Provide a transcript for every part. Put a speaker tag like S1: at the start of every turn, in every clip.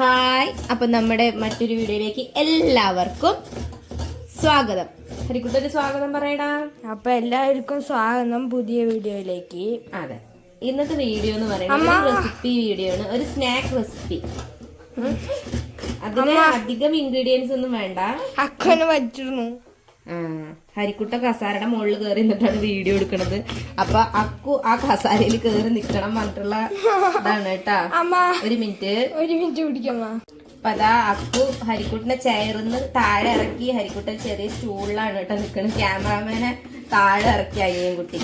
S1: Hi. അപ്പം നമ്മുടെ മറ്റൊരു വീഡിയോയിലേക്ക് എല്ലാവർക്കും സ്വാഗതം. ഹരിക്കുട്ടൊരു സ്വാഗതം പറയടാ.
S2: അപ്പൊ എല്ലാവർക്കും സ്വാഗതം പുതിയ വീഡിയോയിലേക്ക്.
S1: അതെ. ഇന്നത്തെ വീഡിയോ എന്ന് പറയുന്നത് റെസിപ്പി വീഡിയോ ആണ്. ഒരു സ്നാക്ക് റെസിപ്പി അതിന് അധികം ഇൻഗ്രീഡിയൻസ് ഒന്നും വേണ്ട.
S2: അക്കനെ വച്ചിരുന്നു.
S1: ഹരിക്കുട്ട കസാരയുടെ മുകളിൽ കയറി നിന്നിട്ടാണ് വീഡിയോ എടുക്കണത്. അപ്പൊ അക്കു ആ കസാരയിൽ കയറി നിക്കണം പറഞ്ഞിട്ടുള്ള ഇതാണ് കേട്ടാ. ഒരു മിനിറ്റ്.
S2: ഒരു മിനിറ്റ് പിടിക്കമ്മ
S1: അപ്പൊ അതാ അക്കു ഹരിക്കുട്ടിനെ ചേർന്ന് താഴെ ഇറക്കി. ഹരിക്കുട്ടൻ ചെറിയ സ്റ്റൂളിലാണ് കേട്ടോ നിക്കണത്. ക്യാമറാമാനെ താഴെ ഇറക്കി അനിയൻ കുട്ടി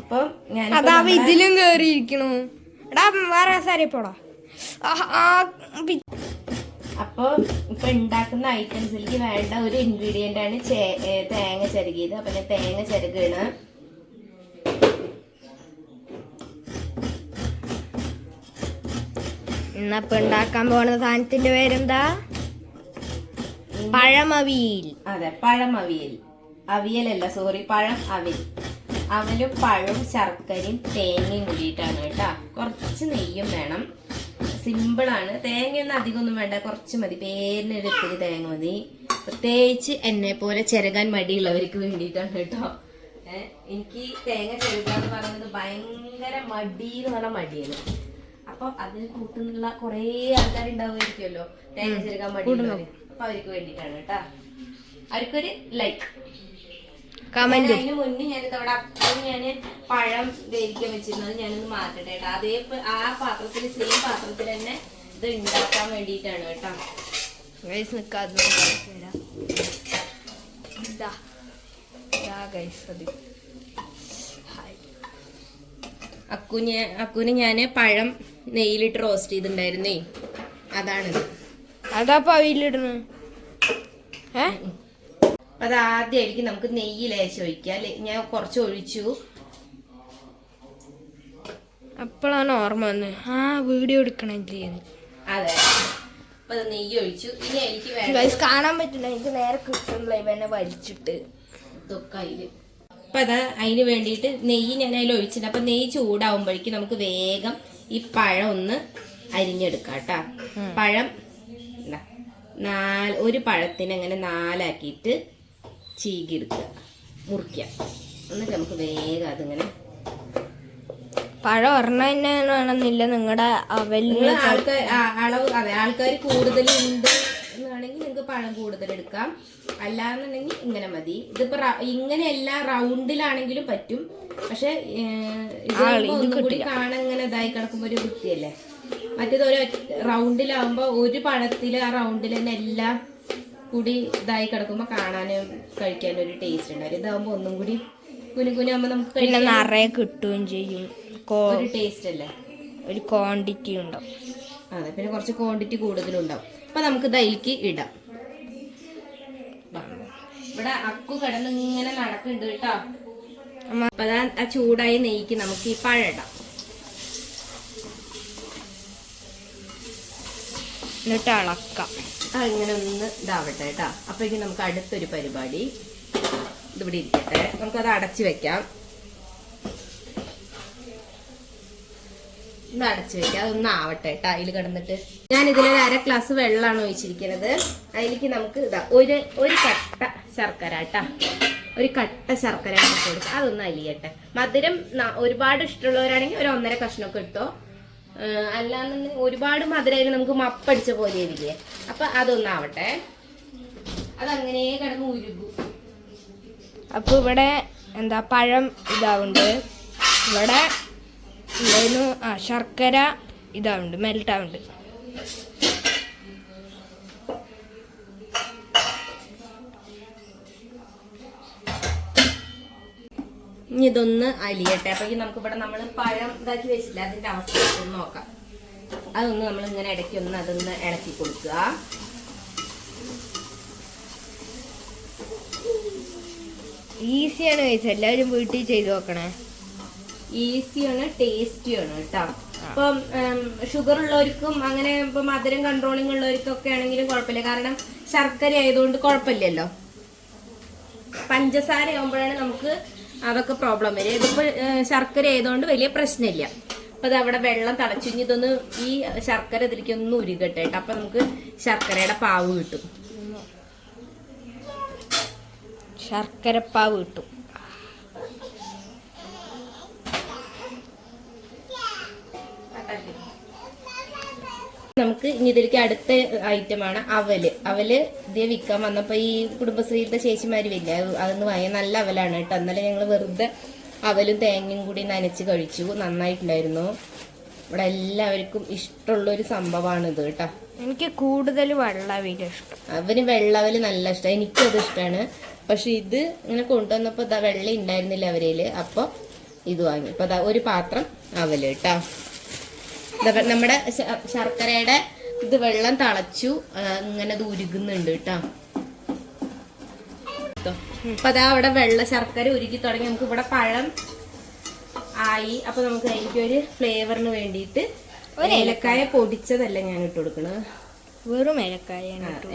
S1: അപ്പൊ ഞാൻ
S2: ഇതിലും കേറിയിരിക്കണു. എടാ വേറെ സാരി പോടാ. ആ, ആ, പി-
S1: അപ്പൊ ഇപ്പൊ ഉണ്ടാക്കുന്ന ഐറ്റംസിലേക്ക് വേണ്ട ഒരു ഇൻഗ്രീഡിയന്റ് ആണ് തേങ്ങ ചിരകിയത്. അപ്പൊ ഞാൻ തേങ്ങ ചിരകാണ്.
S2: ഇന്നപ്പൊ ഉണ്ടാക്കാൻ പോണ സാധനത്തിന്റെ പേരെന്താ? പഴമവിയിൽ.
S1: അതെ പഴമവിയൽ. അവിയലല്ല സോറി പഴം അവിൽ. അവലും പഴവും ശർക്കരയും തേങ്ങയും കൂടിയിട്ടാണ് കേട്ടാ. കുറച്ച് നെയ്യും വേണം. സിമ്പിളാണ് തേങ്ങയൊന്നും അധികമൊന്നും വേണ്ട. കുറച്ച് മതി. പേരിനൊരു ഇത്തിരി തേങ്ങ മതി. പ്രത്യേകിച്ച് എന്നെ പോലെ ചിരകാൻ മടിയുള്ളവർക്ക് വേണ്ടിയിട്ടാണ് കേട്ടോ. എനിക്ക് തേങ്ങ ചിരക എന്ന് പറയുന്നത് ഭയങ്കര മടി എന്ന് പറഞ്ഞ മടിയാണ്. അപ്പൊ അതിന് കൂട്ടുന്നുള്ള കുറേ ആൾക്കാർ ഉണ്ടാവുമായിരിക്കുമല്ലോ തേങ്ങ ചെറുക്കാൻ മടി അപ്പൊ അവർക്ക് വേണ്ടിയിട്ടാണ് കേട്ടോ. അവർക്കൊരു ലൈക്ക്
S2: കമന്റ്
S1: അതിന് മുന്നേ ഞാൻ ഇതവിടെ അപ്പം ഞാൻ പഴം വേവിക്കാൻ വെച്ചിരുന്നത് ഞാനൊന്ന് മാറ്റട്ടെ കേട്ടോ. അതേ ആ പാത്രത്തിൽ സെയിം പാത്രത്തിൽ തന്നെ ഇത് ഉണ്ടാക്കാൻ വേണ്ടിയിട്ടാണ് കേട്ടോ.
S2: ഗൈസ് ഒന്ന് ഇതാ. ഇതാ ഗൈസ് അത്.
S1: അക്കുന് അക്കുന് ഞാൻ പഴം നെയ്യിലിട്ട് റോസ്റ്റ് ചെയ്തിട്ടുണ്ടായിരുന്നേ. അതാണ്
S2: അതാ പവിയിലിടുന്നു ഏ?
S1: അപ്പൊ അത് ആദ്യമായിരിക്കും നമുക്ക് നെയ്യ് ലേശം ഒഴിക്കാം അല്ലെ? ഞാൻ കുറച്ച് ഒഴിച്ചു.
S2: അപ്പോഴാണ് ഓർമ്മ വന്നത് ആ വീഡിയോ എടുക്കണം ചെയ്യുന്നത്
S1: അതെ. അപ്പൊ അത് നെയ്യ് ഒഴിച്ചു. ഇനി എനിക്ക്
S2: വേണം കാണാൻ പറ്റില്ല. എനിക്ക് നേരെ കിട്ടുന്നില്ല. ഇവനെ വലിച്ചിട്ട്.
S1: തൊക്കയിൽ. അപ്പൊ അതാ അതിന് വേണ്ടിയിട്ട് നെയ്യ് ഞാൻ അതിൽ ഒഴിച്ചിട്ടുണ്ട്. അപ്പൊ നെയ്യ് ചൂടാവുമ്പോഴേക്കും നമുക്ക് വേഗം ഈ പഴം ഒന്ന് അരിഞ്ഞെടുക്കാം കേട്ടാ. പഴം നാല് ഒരു പഴത്തിന് അങ്ങനെ നാലാക്കിയിട്ട് ചീകി എടുക്കുക മുറിക്കുക. എന്നിട്ട് നമുക്ക് വേഗം അതിങ്ങനെ
S2: പഴം ഒരെണ്ണം തന്നെ വേണമെന്നില്ല. നിങ്ങളുടെ അവലിന്
S1: ആൾക്കാർ അളവ് അതെ ആൾക്കാർ കൂടുതലുണ്ട് എന്നാണെങ്കിൽ നിങ്ങൾക്ക് പഴം കൂടുതൽ എടുക്കാം. അല്ലാന്നുണ്ടെങ്കിൽ ഇങ്ങനെ മതി. ഇതിപ്പോ ഇങ്ങനെ എല്ലാ റൗണ്ടിലാണെങ്കിലും പറ്റും. പക്ഷെ കൂടി കാണാൻ ഇങ്ങനെ ഇതായി കിടക്കുമ്പോ ഒരു വൃത്തിയല്ലേ? മറ്റേത് ഒരു റൗണ്ടിലാവുമ്പോ ഒരു പഴത്തിൽ ആ റൗണ്ടിൽ തന്നെ എല്ലാം കൂടി ഇതായി കിടക്കുമ്പോ കാണാനും കഴിക്കാനും ഒരു ടേസ്റ്റ് ഉണ്ടാവും ഇതാകുമ്പോ ഒന്നും കൂടി കുനു ആകുമ്പോ നമുക്ക്
S2: പിന്നെ നിറയെ കിട്ടുകയും ചെയ്യും.
S1: ഒരു ടേസ്റ്റ് അല്ലേ?
S2: ഒരു ക്വാണ്ടിറ്റി ഉണ്ടാവും.
S1: അതെ പിന്നെ കുറച്ച് ക്വാണ്ടിറ്റി കൂടുതലുണ്ടാവും. അപ്പൊ നമുക്ക് ഇതിലേക്ക് ഇടാം. ഇവിടെ അക്കു കിടന്ന് ഇങ്ങനെ നടക്കുന്നുണ്ട് കേട്ടോ. അപ്പൊ അതാ ആ ചൂടായി നെയ്ക്ക് നമുക്ക് ഈ പഴം ഇടാം.
S2: എന്നിട്ട് ഇളക്കാം.
S1: ആ ഇങ്ങനെ ഒന്ന് ഇതാവട്ടെ കേട്ടോ. അപ്പോഴേക്കും നമുക്ക് അടുത്തൊരു പരിപാടി ഇതിവിടെ ഇരിക്കട്ടെ. നമുക്കത് അടച്ചു വെക്കാം. ഇത് അടച്ചു വെക്കാം. അതൊന്ന് ആവട്ടെ കേട്ടോ. അതിൽ കിടന്നിട്ട്. ഞാൻ ഇതിലൊരു അര ഗ്ലാസ് വെള്ളമാണ് ഒഴിച്ചിരിക്കുന്നത്. അതിലേക്ക് നമുക്ക് ഇതാ ഒരു ഒരു കട്ട ശർക്കര കേട്ടാ. ഒരു കട്ട ശർക്കര നമുക്ക് കൊടുക്കുക അതൊന്ന് അലിയട്ടെ. മധുരം ഒരുപാട് ഇഷ്ടമുള്ളവരാണെങ്കിൽ ഒരു ഒന്നര കഷ്ണമൊക്കെ ഇട്ടോ. അല്ലാന്നുണ്ടെങ്കിൽ ഒരുപാട് മധുരമായാലും നമുക്ക് മപ്പടിച്ച പോലെ ഇരിക്കേ. അപ്പൊ അതൊന്നാവട്ടെ. അതങ്ങനെ കിടന്ന് ഉരുകും.
S2: അപ്പൊ ഇവിടെ എന്താ പഴം ഇതാവുണ്ട്. ഇവിടെ എന്തായിരുന്നു ആ ശർക്കര ഇതാവുണ്ട് മെൽട്ടാവുണ്ട്.
S1: ഇനി ഇതൊന്ന് അലിയട്ടെ. അപ്പൊ നമുക്ക് ഇവിടെ നമ്മൾ പഴം ഇതാക്കി വെച്ചില്ല അതിന്റെ അവസ്ഥ നോക്കാം. അതൊന്ന് നമ്മൾ ഇങ്ങനെ ഇടയ്ക്ക് ഒന്ന് അതൊന്ന് ഇളക്കി കൊടുക്കുക.
S2: ഈസിയാണ് കഴിച്ചത്. എല്ലാവരും വീട്ടിൽ ചെയ്ത് നോക്കണേ.
S1: ഈസിയാണ് ടേസ്റ്റിയാണ് കേട്ടോ. ഇപ്പം ഷുഗർ ഉള്ളവർക്കും അങ്ങനെ ഇപ്പൊ മധുരം കൺട്രോളിങ് ഉള്ളവർക്കൊക്കെ ആണെങ്കിലും കുഴപ്പമില്ല. കാരണം ശർക്കര ആയതുകൊണ്ട് കുഴപ്പമില്ലല്ലോ. പഞ്ചസാര ആകുമ്പോഴാണ് നമുക്ക് അതൊക്കെ പ്രോബ്ലം വരിക. ഇതിപ്പോ ശർക്കര ആയതുകൊണ്ട് വലിയ പ്രശ്നമില്ല. അപ്പൊ അത് അവിടെ വെള്ളം തളച്ചു. ഇനി ഇതൊന്ന് ഈ ശർക്കര ഇതിലേക്ക് ഒന്ന് ഉരുകട്ടെ കേട്ടോ. അപ്പൊ നമുക്ക് ശർക്കരയുടെ പാവ് കിട്ടും.
S2: ശർക്കരപ്പാവ് കിട്ടും.
S1: നമുക്ക് ഇനി ഇതിലേക്ക് അടുത്ത ഐറ്റമാണ് അവൽ. അവൽ ഇതേ വിൽക്കാൻ വന്നപ്പോ ഈ കുടുംബശ്രീയിലത്തെ ശേഷിമാര് വരില്ല? അതൊന്ന് വാങ്ങിയ നല്ല അവലാണ് കേട്ടോ. എന്നാലും ഞങ്ങൾ വെറുതെ അവലും തേങ്ങയും കൂടി നനച്ച് കഴിച്ചു. നന്നായിട്ടുണ്ടായിരുന്നു. ഇവിടെ എല്ലാവർക്കും ഇഷ്ടമുള്ള ഒരു സംഭവമാണ് ഇത് കേട്ടോ.
S2: എനിക്ക് കൂടുതൽ വെള്ളവില ഇഷ്ടം.
S1: അവന് വെള്ളവൽ നല്ല ഇഷ്ടം. എനിക്കത് ഇഷ്ടമാണ്. പക്ഷെ ഇത് ഇങ്ങനെ കൊണ്ടുവന്നപ്പോ ഇതാ വെള്ളം ഉണ്ടായിരുന്നില്ല അവരേൽ. അപ്പൊ ഇത് വാങ്ങി. അപ്പൊ ദാ ഒരു പാത്രം അവൽ കേട്ടോ. നമ്മുടെ ശർക്കരയുടെ ഇത് വെള്ളം തളച്ചു ഇങ്ങനെ ഇത് ഉരുകുന്നുണ്ട് കേട്ടാ. അപ്പൊ അതാ അവിടെ വെള്ള ശർക്കര ഉരുക്കി തുടങ്ങി. നമുക്ക് ഇവിടെ പഴം ആയി. അപ്പൊ നമുക്ക് അതിലേക്ക് ഒരു ഫ്ലേവറിന് വേണ്ടിയിട്ട് ഒരു ഏലക്കായ പൊടിച്ചതല്ല ഞാൻ ഇട്ട് കൊടുക്കണത്?
S2: വെറും
S1: ഏലക്കായ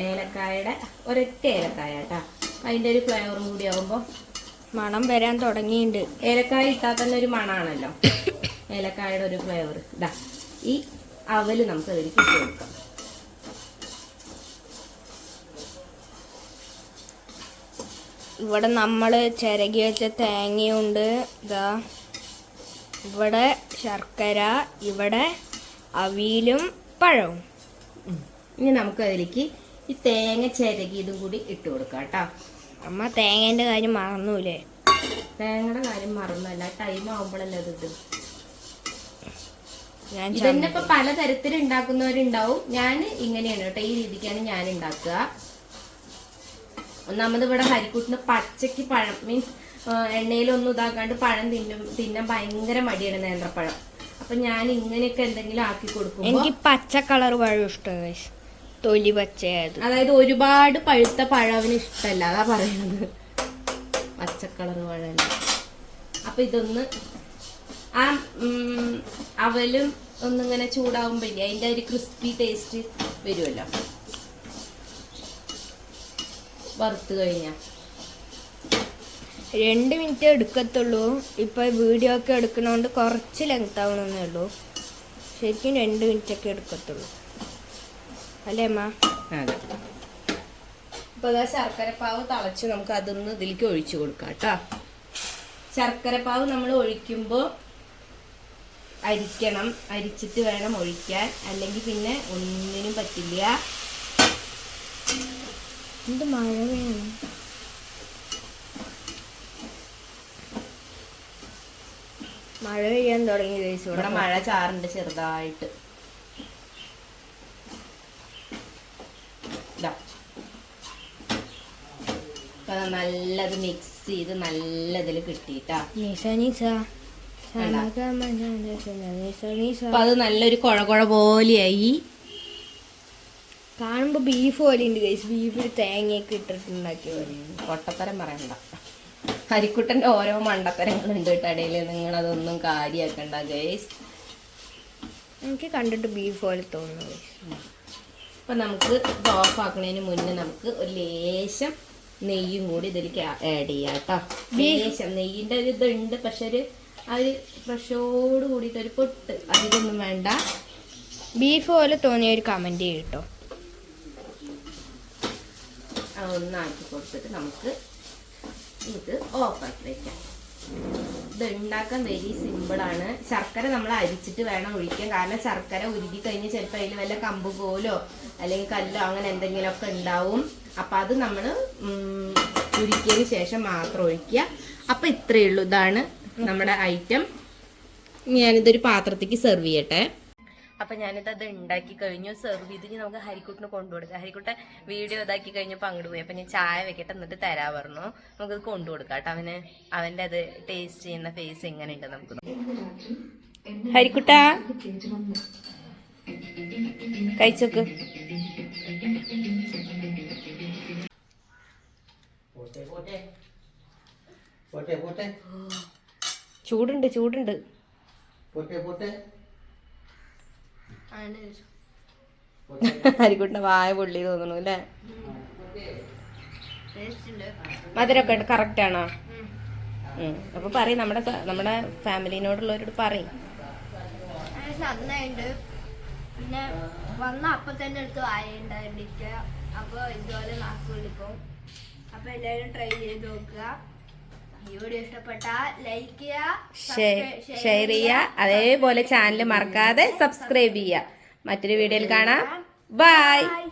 S1: ഏലക്കായയുടെ ഒരൊറ്റ ഏലക്കായ കേട്ടാ. അതിന്റെ ഒരു ഫ്ലേവറും കൂടി ആവുമ്പോ
S2: മണം വരാൻ തുടങ്ങിയിട്ടുണ്ട്
S1: ഏലക്കായ ഇട്ടാൽ തന്നെ ഒരു മണാണല്ലോ. ഏലക്കായയുടെ ഒരു ഫ്ലേവർ. ഇതാ ഈ അവൽ നമുക്ക് അതിലേക്ക് ഇട്ട് കൊടുക്കാം.
S2: ഇവിടെ നമ്മൾ ചിരകി വെച്ച തേങ്ങയുണ്ട്. ഇതാ. ഇവിടെ ശർക്കര ഇവിടെ അവിയിലും പഴവും.
S1: ഇനി നമുക്ക് അതിലേക്ക് ഈ തേങ്ങ ചിരകിയതും കൂടി ഇട്ട് കൊടുക്കാം കേട്ടോ.
S2: അമ്മ തേങ്ങേന്റെ കാര്യം മറന്നൂലേ?
S1: തേങ്ങയുടെ കാര്യം മറന്നല്ല. ടൈം ആവുമ്പോഴല്ലേ അത് ഇത്
S2: ഞാൻ
S1: ഇതന്നെ ഇപ്പൊ പലതരത്തിൽ ഉണ്ടാക്കുന്നവരുണ്ടാവും. ഞാൻ ഇങ്ങനെയാണ് കേട്ടോ. ഈ രീതിക്കാണ് ഞാൻ ഉണ്ടാക്കുക. ഒന്നാമത് ഇവിടെ ഹരിക്കൂട്ടിന് പച്ചക്ക് പഴം മീൻസ് എണ്ണയിലൊന്നും ഇതാക്കാണ്ട് പഴം തിന്നും തിന്നാൻ ഭയങ്കര മടിയാണ് നേന്ത്രപ്പഴം. അപ്പൊ ഞാൻ ഇങ്ങനെയൊക്കെ എന്തെങ്കിലും ആക്കി കൊടുക്കും
S2: എനിക്ക് പച്ച കളർ പഴം ഇഷ്ടമാണ്. തൊലി പച്ചയായത്.
S1: അതായത് ഒരുപാട് പഴുത്ത പഴം അവന് ഇഷ്ടമല്ല അതാ പറയുന്നത്. പച്ച കളർ പഴം അപ്പൊ ഇതൊന്ന് ആ അവലും ഒന്നിങ്ങനെ ചൂടാവുമ്പോഴേ അതിന്റെ ഒരു ക്രിസ്പി ടേസ്റ്റ് വരുമല്ലോ. വറുത്ത് കഴിഞ്ഞാൽ
S2: രണ്ട് മിനിറ്റ് എടുക്കത്തുള്ളൂ. ഇപ്പോൾ വീഡിയോ ഒക്കെ എടുക്കണോണ്ട് കുറച്ച് ലെങ്ത് ആവണമെന്നേ ഉള്ളൂ. ശരിക്കും രണ്ട് മിനിറ്റ് ഒക്കെ എടുക്കത്തുള്ളൂ. അല്ലേ അമ്മ?
S1: അതെ. അപ്പൊ അതാ ശർക്കരപ്പാവ് തളച്ച് നമുക്ക് അതൊന്ന് ഇതിലേക്ക് ഒഴിച്ചു കൊടുക്കാം കേട്ടോ. ശർക്കരപ്പാവ് നമ്മൾ ഒഴിക്കുമ്പോൾ അരിക്കണം. അരിച്ചിട്ട് വേണം ഒഴിക്കാൻ. അല്ലെങ്കിൽ പിന്നെ ഒന്നിനും പറ്റില്ല.
S2: എന്ത് മഴ വേണം മഴ പെയ്യാൻ തുടങ്ങി ചേച്ചി ഇവിടെ
S1: മഴ ചാറുണ്ട് ചെറുതായിട്ട്. നല്ലത് മിക്സ് ചെയ്ത് നല്ലതിൽ
S2: നിസ
S1: അത് നല്ലൊരു കുഴ കുഴ പോലെയായി.
S2: കാണുമ്പോ ബീഫ് പോലെ ഉണ്ട് ഗൈസ് ബീഫിൽ തേങ്ങയൊക്കെ ഇട്ടിട്ടുണ്ടാക്കിയ പോലെയുണ്ട്.
S1: പൊട്ടത്തരം പറയണ്ട. ഹരിക്കുട്ടന്റെ ഓരോ മണ്ടത്തരങ്ങളുണ്ട് ഇടയിൽ നിങ്ങൾ അതൊന്നും കാര്യാക്കണ്ട ഗൈസ്
S2: എനിക്ക് കണ്ടിട്ട് ബീഫ് പോലെ തോന്നുന്നു.
S1: അപ്പൊ നമുക്ക് ഇത് ഓഫ് ആക്കുന്നതിന് മുന്നേ നമുക്ക് ഒരു ലേശം നെയ്യും കൂടി ഇതിലേക്ക് ആഡ് ചെയ്യാം കേട്ടോ. ലേശം നെയ്യിന്റെ ഒരു ഇതുണ്ട്. പക്ഷെ ഒരു ആ ഒരു ഫ്രഷോട് കൂടിയിട്ട് ഒരു പൊട്ട്. അധികമൊന്നും വേണ്ട.
S2: ബീഫ് പോലെ തോന്നിയ ഒരു കമന്റ് കേട്ടോ.
S1: അതൊന്ന് ആക്കി കൊടുത്തിട്ട് നമുക്ക് ഇത് ഓഫാക്കി വെക്കാം ഇത് ഉണ്ടാക്കാൻ വെരി സിമ്പിളാണ് ശർക്കര നമ്മൾ അരിച്ചിട്ട് വേണം ഒഴിക്കാൻ. കാരണം ശർക്കര ഉരുകി കഴിഞ്ഞ് ചിലപ്പോൾ അതിൽ വല്ല കമ്പ് പോലോ അല്ലെങ്കിൽ കല്ലോ അങ്ങനെ എന്തെങ്കിലുമൊക്കെ ഉണ്ടാവും. അപ്പം അത് നമ്മൾ ഉരുക്കിയതിന് ശേഷം മാത്രം ഒഴിക്കുക. അപ്പം ഇത്രയേ ഉള്ളൂ. ഇതാണ് നമ്മുടെ ഐറ്റം ഞാനിതൊരു പാത്രത്തേക്ക് സെർവ് ചെയ്യട്ടെ. അപ്പൊ ഞാനിത് അത് ഉണ്ടാക്കി കഴിഞ്ഞു. സെർവ് ചെയ്ത് നമുക്ക് ഹരിക്കുട്ടിന് കൊണ്ടുകൊടുക്കാം. ഹരിക്കുട്ടൻ വീഡിയോ ഇതാക്കി കഴിഞ്ഞപ്പോൾ അങ്ങോട്ട് പോയി. അപ്പൊ ഞാൻ ചായ വെക്കട്ടെ എന്നിട്ട് തരാ പറഞ്ഞു. നമുക്കത് കൊണ്ടുകൊടുക്കാം കേട്ടോ. അവന് അവന്റെ അത് ടേസ്റ്റ് ചെയ്യുന്ന ഫേസ് എങ്ങനെ ഉണ്ട് നമുക്ക് ഹരിക്കുട്ട കഴിച്ചോക്ക്. ചൂടുണ്ട് ചൂടുണ്ട്.
S3: പോട്ടെ പോട്ടെ.
S1: ഹരിക്കുട്ടിന്റെ വായ പൊള്ളി തോന്നുന്നു അല്ലേ? മധുരമൊക്കെ കറക്റ്റ് ആണോ. അപ്പൊ പറയും നമ്മുടെ നമ്മുടെ ഫാമിലിനോടുള്ളവരോട് പറയും.
S2: അപ്പൊ പിന്നെ വന്ന അപ്പൊ തന്നെ എടുത്ത് വായുണ്ടായിരിക്കുക അപ്പോൾ ഇതുപോലെ നാക്കുള്ളിപ്പം അപ്പോൾ എല്ലാവരും ട്രൈ ചെയ്ത് നോക്കുക. ഈ വീഡിയോ ഇഷ്ടപ്പെട്ടാൽ ലൈക്ക് ചെയ്യുക
S1: ഷെയർ ചെയ്യുക അതേപോലെ ചാനൽ മറക്കാതെ സബ്സ്ക്രൈബ് ചെയ്യുക. മറ്റൊരു വീഡിയോയിൽ കാണാം. Bye
S2: bye